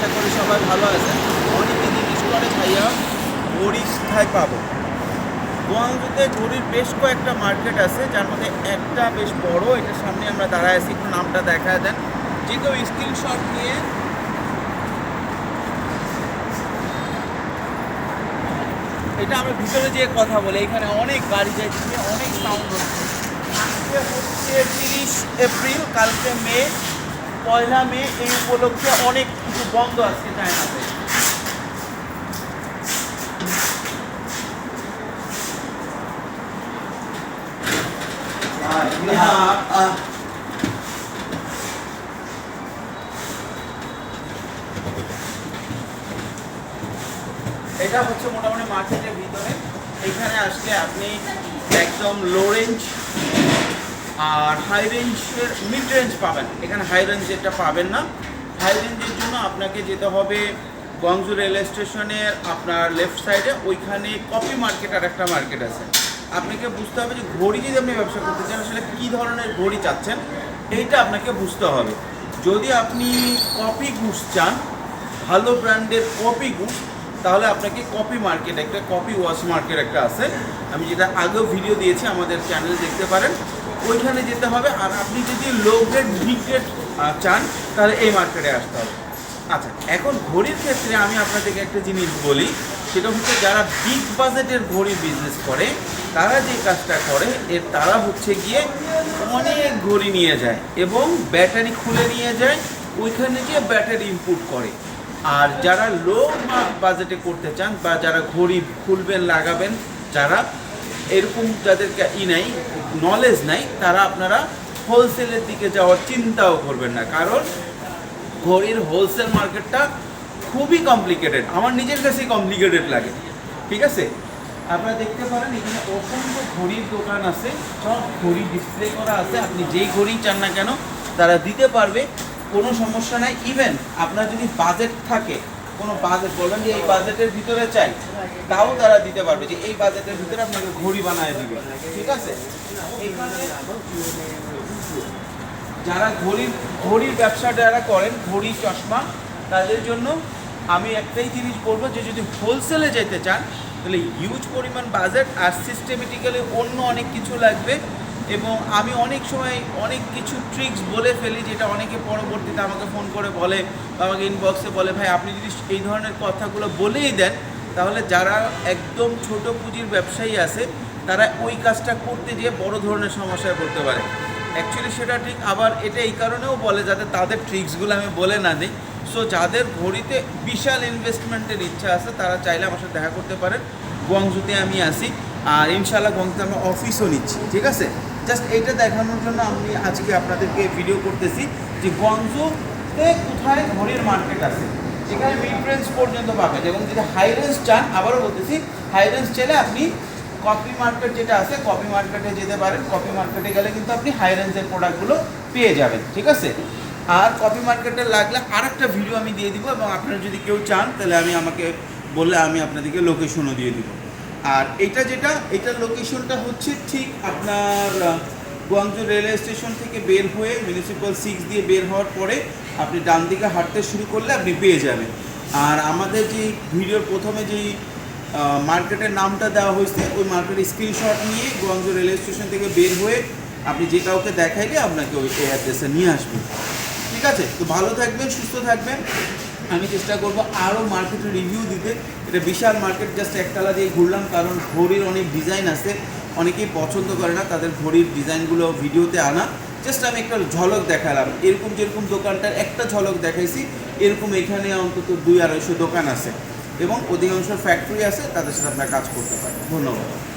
আশা করি সবাই ভালো আছেন। অনেকে জিজ্ঞেস করে, ভাইয়া ঘড়ি কোথায় পাবো? গোয়ালদুতে ঘড়ির বেশ কয়েকটা মার্কেট আছে, যার মধ্যে একটা বেশ বড়, এটার সামনে আমরা দাঁড়ায় আছি, একটু নামটা দেখা দেন। যে কেউ স্ক্রিনশট নিয়ে এটা আমরা ভিতরে যেয়ে কথা বলি, এখানে অনেক গাড়ি যাচ্ছে অনেক সাউন্ড হচ্ছে। আজকে হচ্ছে তিরিশ এপ্রিল, কালকে মে পয়লা মে এই উপলক্ষে অনেক কিছু বন্ধ আছে চায়নাতে আহ, এটা হচ্ছে মোটামুটি মার্কেটের ভিতরে। এখানে আসলে আপনি একদম লো রেঞ্জ আর হাই রেঞ্জের মিড রেঞ্জ পাবেন। এখানে হাই রেঞ্জ রেঞ্জেরটা পাবেন না। হাই রেঞ্জের জন্য আপনাকে যেতে হবে গংজু রেল স্টেশনের আপনার লেফট সাইডে ওইখানে কপি মার্কেট আর একটা মার্কেট আছে। আপনাকে বুঝতে হবে যে ঘড়ি যদি আপনি ব্যবসা করতে চান, আসলে কী ধরনের ঘড়ি চাচ্ছেন, এইটা আপনাকে বুঝতে হবে। যদি আপনি কপি গুস চান, ভালো ব্র্যান্ডের কপি গুস তাহলে আপনাকে কপি মার্কেট একটা কপি ওয়াশ মার্কেট একটা আছে। আমি যেটা আগেও ভিডিও দিয়েছি, আমাদের চ্যানেল দেখতে পারেন। ওইখানে যেতে হবে, আর আপনি যদি লো গ্রেড গ্রেড চান, তাহলে এই মার্কেটে আসতে হবে। আচ্ছা এখন ঘড়ির ক্ষেত্রে আমি আপনাদেরকে একটা জিনিস বলি, সেটা হচ্ছে যারা বিগ বাজেটের ঘড়ি বিজনেস করে, তারা যে কাজটা করে, এর তারা হচ্ছে গিয়ে অনেক ঘড়ি নিয়ে যায় এবং ব্যাটারি খুলে নিয়ে যায়, ওইখানে গিয়ে ব্যাটারি ইনপুট করে। আর যারা লো বাজেটে করতে চান বা যারা ঘড়ি খুলবেন, লাগাবেন, যারা এরকম যাদেরকে ই নাই নলেজ নাই, তারা আপনারা হোলসেলের দিকে যাওয়ার চিন্তাও করবেন না। কারণ ঘড়ির হোলসেল মার্কেটটা খুবই কমপ্লিকেটেড আমার নিজের কাছেই কমপ্লিকেটেড লাগে। ঠিক আছে? আপনারা দেখতে পারেন, এখানে অসংখ্য ঘড়ির দোকান আছে, সব ঘড়ি ডিসপ্লে করা আছে। আপনি যেই ঘড়ি চান না কেন, তারা দিতে পারবে, কোনো সমস্যা নাই। ইভেন আপনার যদি বাজেট থাকে কোনো বাজেট বলবেন যে এই বাজেটের ভিতরে চাই, তাও তারা দিতে পারবে যে এই বাজেটের ভিতরে আপনাকে ঘড়ি বানায় দিবে। ঠিক আছে? যারা ঘড়ির ঘড়ির ব্যবসা যারা করেন, ঘড়ি, চশমা, তাদের জন্য আমি একটাই জিনিস বলব, যে যদি হোলসেলে যেতে চান, তাহলে হিউজ পরিমাণ বাজেট আর সিস্টেমেটিক্যালি অন্য অনেক কিছু লাগবে। এবং আমি অনেক সময় অনেক কিছু ট্রিক্স বলে ফেলি যেটা অনেকে পরবর্তীতে আমাকে ফোন করে বলে আমাকে ইনবক্সে বলে, ভাই, আপনি যদি এই ধরনের কথাগুলো বলেই দেন, তাহলে যারা একদম ছোট পুঁজির ব্যবসায়ী আছে, তারা ওই কাজটা করতে গিয়ে বড় ধরনের সমস্যায় পড়তে পারে। অ্যাকচুয়ালি সেটা ঠিক, আবার এটা এই কারণেও বলে যাতে তাদের ট্রিক্সগুলো আমি বলে না দিই। সো যাদের ঘড়িতে বিশাল ইনভেস্টমেন্টের ইচ্ছা আছে, তারা চাইলে আমার সাথে দেখা করতে পারেন। গুয়াংজুতে আমি আসি আর ইনশাল্লাহ গুয়াংজুতে আমরা অফিসও নিচ্ছি, ঠিক আছে? জাস্ট এইটা দেখানোর জন্য আমি আজকে আপনাদেরকে ভিডিও করতেছি যে গুয়াংজুতে কোথায় ঘড়ির মার্কেট আছে। এখানে মিড রেঞ্জ পর্যন্ত পাবেন এবং যদি হাই রেঞ্জ চান, আবারও বলতেছি হাই রেঞ্জ চাইলে আপনি কপি মার্কেট যেটা আছে কপি মার্কেটে যেতে পারেন। কপি মার্কেটে গেলে কিন্তু আপনি হাই রেঞ্জের প্রোডাক্টগুলো পেয়ে যাবেন, ঠিক আছে? আর কপি মার্কেটে লাগলে আর একটা ভিডিও আমি দিয়ে দিব এবং আপনারা যদি কেউ চান, তাহলে আমি আমাকে বললে আমি আপনাদেরকে লোকেশনও দিয়ে দিব। আর এটা যেটা, এটার লোকেশনটা হচ্ছে ঠিক আপনার গুয়াংজু রেলওয়ে স্টেশন থেকে বের হয়ে মিউনিসিপ্যাল সিক্স দিয়ে বের হওয়ার পরে আপনি ডান দিকে হাঁটতে শুরু করলে আপনি পেয়ে যাবেন। আর আমাদের যে ভিডিওর প্রথমে যেই মার্কেটের নামটা দেওয়া হয়েছে, ওই মার্কেটের স্ক্রিনশট নিয়ে গুয়াংজু রেলওয়ে স্টেশন থেকে বের হয়ে আপনি যে কাউকে দেখাইলে আপনাকে ওই অ্যাড্রেসে নিয়ে আসবেন ঠিক আছে? তো ভালো থাকবেন, সুস্থ থাকবেন। আমি চেষ্টা করব আরও মার্কেটে রিভিউ দিতে। এটা বিশাল মার্কেট জাস্ট একতলা দিয়ে ঘুরলাম, কারণ ঘড়ির অনেক ডিজাইন আছে। অনেকেই পছন্দ করে না তাদের ঘড়ির ডিজাইনগুলো ভিডিওতে আনা। জাস্ট আমি একটা ঝলক দেখালাম। এরকম যেরকম দোকানটার একটা ঝলক দেখাইছি, এরকম এখানে অন্তত দুই আড়াইশো দোকান আছে। এবং অধিকাংশ ফ্যাক্টরি আছে, তাদের সাথে আপনারা কাজ করতে পারেন। ধন্যবাদ।